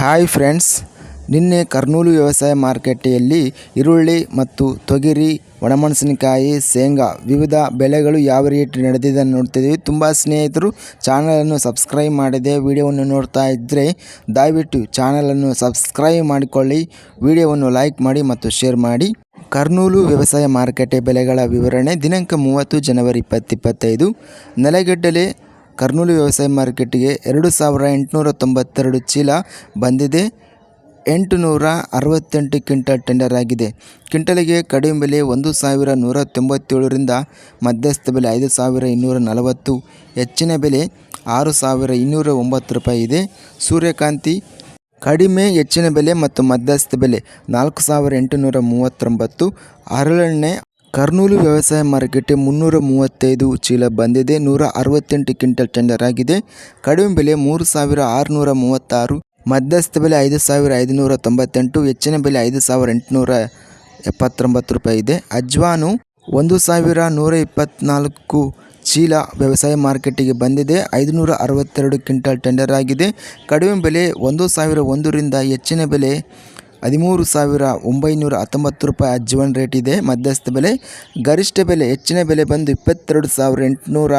Hi friends, ನಿನ್ನೆ ಕರ್ನೂಲು ವ್ಯವಸಾಯ ಮಾರುಕಟ್ಟೆಯಲ್ಲಿ ಈರುಳ್ಳಿ ಮತ್ತು ತೊಗರಿ, ಒಣಮೆಣಸಿನಕಾಯಿ, ಶೇಂಗಾ ವಿವಿಧ ಬೆಳೆಗಳು ಯಾವ ರೇಟ್ ನಡೆದಿದೆ ನೋಡ್ತಿದ್ದೀವಿ. ತುಂಬ ಸ್ನೇಹಿತರು ಚಾನಲನ್ನು ಸಬ್ಸ್ಕ್ರೈಬ್ ಮಾಡಿದೆ ವಿಡಿಯೋವನ್ನು ನೋಡ್ತಾ ಇದ್ದರೆ ದಯವಿಟ್ಟು ಚಾನಲನ್ನು ಸಬ್ಸ್ಕ್ರೈಬ್ ಮಾಡಿಕೊಳ್ಳಿ, ವಿಡಿಯೋವನ್ನು ಲೈಕ್ ಮಾಡಿ ಮತ್ತು ಶೇರ್ ಮಾಡಿ. ಕರ್ನೂಲು ವ್ಯವಸಾಯ ಮಾರುಕಟ್ಟೆ ಬೆಲೆಗಳ ವಿವರಣೆ ದಿನಾಂಕ ಮೂವತ್ತು ಜನವರಿ ಇಪ್ಪತ್ತಿಪ್ಪತ್ತೈದು ನೆಲಗಡ್ಡಲೆ ಕರ್ನೂಲು ವ್ಯವಸಾಯ ಮಾರ್ಕೆಟಿಗೆ ಎರಡು ಸಾವಿರ ಎಂಟುನೂರ ತೊಂಬತ್ತೆರಡು ಚೀಲ ಬಂದಿದೆ. ಎಂಟು ನೂರ ಅರವತ್ತೆಂಟು ಕ್ವಿಂಟಲ್ ಟೆಂಡರ್ ಆಗಿದೆ. ಕ್ವಿಂಟಲಿಗೆ ಕಡಿಮೆ ಬೆಲೆ ಒಂದು ಸಾವಿರ ನೂರ ತೊಂಬತ್ತೇಳರಿಂದ ಮಧ್ಯಸ್ಥ ಬೆಲೆ ಐದು ಸಾವಿರ ಇನ್ನೂರ ನಲವತ್ತು, ಹೆಚ್ಚಿನ ಬೆಲೆ ಆರು ಸಾವಿರ ಇನ್ನೂರ ಒಂಬತ್ತು ರೂಪಾಯಿ ಇದೆ. ಸೂರ್ಯಕಾಂತಿ ಕಡಿಮೆ, ಹೆಚ್ಚಿನ ಬೆಲೆ ಮತ್ತು ಮಧ್ಯಸ್ಥ ಬೆಲೆ ನಾಲ್ಕು ಸಾವಿರ ಎಂಟುನೂರ ಮೂವತ್ತೊಂಬತ್ತು ಹರಳೆಣ್ಣೆ ಕರ್ನೂಲು ವ್ಯವಸಾಯ ಮಾರುಕಟ್ಟೆ ಮುನ್ನೂರ ಮೂವತ್ತೈದು ಚೀಲ ಬಂದಿದೆ. ನೂರ ಅರವತ್ತೆಂಟು ಕ್ವಿಂಟಲ್ ಟೆಂಡರ್ ಆಗಿದೆ. ಕಡಿಮೆ ಬೆಲೆ ಮೂರು ಸಾವಿರ ಆರುನೂರ ಮೂವತ್ತಾರು ಮಧ್ಯಸ್ಥ ಬೆಲೆ ಐದು ಸಾವಿರ ಐದುನೂರ ತೊಂಬತ್ತೆಂಟು ಹೆಚ್ಚಿನ ಬೆಲೆ ಐದು ಸಾವಿರ ಎಂಟುನೂರ ಎಪ್ಪತ್ತೊಂಬತ್ತು ರೂಪಾಯಿ ಇದೆ. ಅಜ್ವಾನು ಒಂದು ಸಾವಿರ ನೂರ ಇಪ್ಪತ್ತ್ನಾಲ್ಕು ಚೀಲ ವ್ಯವಸಾಯ ಮಾರುಕಟ್ಟೆಗೆ ಬಂದಿದೆ. ಐದುನೂರ ಅರವತ್ತೆರಡು ಕ್ವಿಂಟಲ್ ಟೆಂಡರ್ ಆಗಿದೆ. ಕಡಿಮೆ ಬೆಲೆ ಒಂದು ಸಾವಿರ ಒಂದರಿಂದ ಹೆಚ್ಚಿನ ಬೆಲೆ ಹದಿಮೂರು ಸಾವಿರ ಒಂಬೈನೂರ ಹತ್ತೊಂಬತ್ತು ರೂಪಾಯಿ ಅಜ್ವನ್ ರೇಟ್ ಇದೆ. ಮಧ್ಯಸ್ಥ ಬೆಲೆ, ಗರಿಷ್ಠ ಬೆಲೆ, ಹೆಚ್ಚಿನ ಬೆಲೆ ಬಂದು ಇಪ್ಪತ್ತೆರಡು ಸಾವಿರ ಎಂಟುನೂರ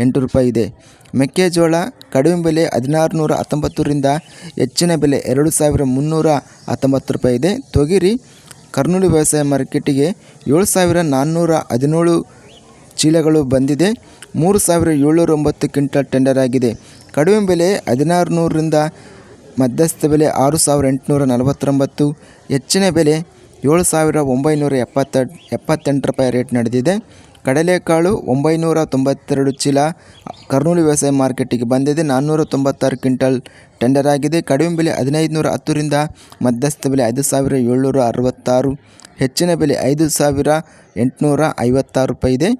ಎಂಟು ರೂಪಾಯಿ ಇದೆ. ಮೆಕ್ಕೆಜೋಳ, ಕಡಿಮೆ ಬೆಲೆ ಹದಿನಾರು ನೂರ ಹತ್ತೊಂಬತ್ತರಿಂದ ಹೆಚ್ಚಿನ ಬೆಲೆ ಎರಡು ಸಾವಿರ ಮುನ್ನೂರ ಹತ್ತೊಂಬತ್ತು ರೂಪಾಯಿ ಇದೆ. ತೊಗರಿ, ಕರ್ನೂಲು ವ್ಯವಸಾಯ ಮಾರ್ಕೆಟಿಗೆ ಏಳು ಸಾವಿರ ನಾನ್ನೂರ ಹದಿನೇಳು ಚೀಲಗಳು ಬಂದಿದೆ. ಮೂರು ಸಾವಿರ ಏಳ್ನೂರ ಒಂಬತ್ತು ಕ್ವಿಂಟಲ್ ಟೆಂಡರ್ ಆಗಿದೆ. ಕಡಿಮೆ ಬೆಲೆ ಹದಿನಾರು ನೂರರಿಂದ ಮಧ್ಯಸ್ಥ ಬೆಲೆ ಆರು ಸಾವಿರ ಎಂಟುನೂರ ನಲವತ್ತೊಂಬತ್ತು, ಹೆಚ್ಚಿನ ಬೆಲೆ ಏಳು ಸಾವಿರ ಒಂಬೈನೂರ ಎಪ್ಪತ್ತ, ಎಪ್ಪತ್ತೆಂಟು ರೂಪಾಯಿ ರೇಟ್ ನಡೆದಿದೆ. ಕಡಲೆಕಾಳು ಒಂಬೈನೂರ ತೊಂಬತ್ತೆರಡು ಚೀಲ, ಕರ್ನೂಲು ವ್ಯವಸಾಯ ಮಾರ್ಕೆಟಿಗೆ ಬಂದಿದೆ. ನಾನ್ನೂರ ತೊಂಬತ್ತಾರು ಕ್ವಿಂಟಲ್ ಟೆಂಡರ್ ಆಗಿದೆ. ಕಡಿಮೆ ಬೆಲೆ ಹದಿನೈದು ನೂರ ಹತ್ತರಿಂದ ಮಧ್ಯಸ್ಥ ಬೆಲೆ ಐದು ಸಾವಿರ ಏಳ್ನೂರ ಅರವತ್ತಾರು, ಹೆಚ್ಚಿನ ಬೆಲೆ ಐದು ಸಾವಿರ ಎಂಟುನೂರ ಐವತ್ತಾರು ರೂಪಾಯಿ ಇದೆ.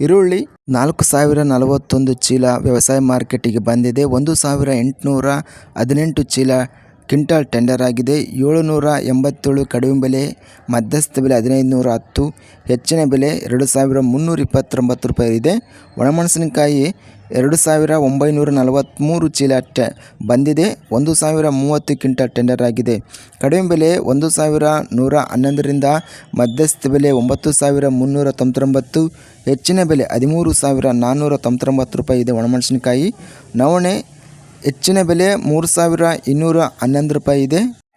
ಈರುಳ್ಳಿ ನಾಲ್ಕು ಸಾವಿರ ನಲವತ್ತೊಂದು ಚೀಲ ವ್ಯವಸಾಯ ಮಾರ್ಕೆಟಿಗೆ ಬಂದಿದೆ. ಒಂದು ಸಾವಿರ ಎಂಟುನೂರ ಹದಿನೆಂಟು ಚೀಲ ಕ್ವಿಂಟಾಲ್ ಟೆಂಡರ್ ಆಗಿದೆ. ಏಳುನೂರ ಎಂಬತ್ತೇಳು ಕಡಿಮೆ ಬೆಲೆ, ಮಧ್ಯಸ್ಥ ಬೆಲೆ ಹದಿನೈದು ನೂರ ಹತ್ತು, ಹೆಚ್ಚಿನ ಬೆಲೆ ಎರಡು ಸಾವಿರ ಮುನ್ನೂರ ಇಪ್ಪತ್ತೊಂಬತ್ತು ರೂಪಾಯಿ ಇದೆ. ಒಣಮೆಣಸಿನಕಾಯಿ ಎರಡು ಸಾವಿರ ಒಂಬೈನೂರ ನಲವತ್ತ್ಮೂರು ಚೀಲ ಟೆ ಬಂದಿದೆ. ಒಂದು ಸಾವಿರ ಮೂವತ್ತು ಕ್ವಿಂಟಲ್ ಟೆಂಡರ್ ಆಗಿದೆ. ಕಡಿಮೆ ಬೆಲೆ ಒಂದು ಸಾವಿರ ನೂರ ಹನ್ನೊಂದರಿಂದ ಮಧ್ಯಸ್ಥ ಬೆಲೆ ಒಂಬತ್ತು ಸಾವಿರ ಮುನ್ನೂರ ತೊಂಬತ್ತೊಂಬತ್ತು, ಹೆಚ್ಚಿನ ಬೆಲೆ ಹದಿಮೂರು ಸಾವಿರ ನಾನ್ನೂರ ತೊಂಬತ್ತೊಂಬತ್ತು ರೂಪಾಯಿ ಇದೆ ಒಣಮೆಣಸಿನಕಾಯಿ. ನವಣೆ ಹೆಚ್ಚಿನ ಬೆಲೆ ಮೂರು ಸಾವಿರ ಇನ್ನೂರ ಹನ್ನೊಂದು ರೂಪಾಯಿ ಇದೆ.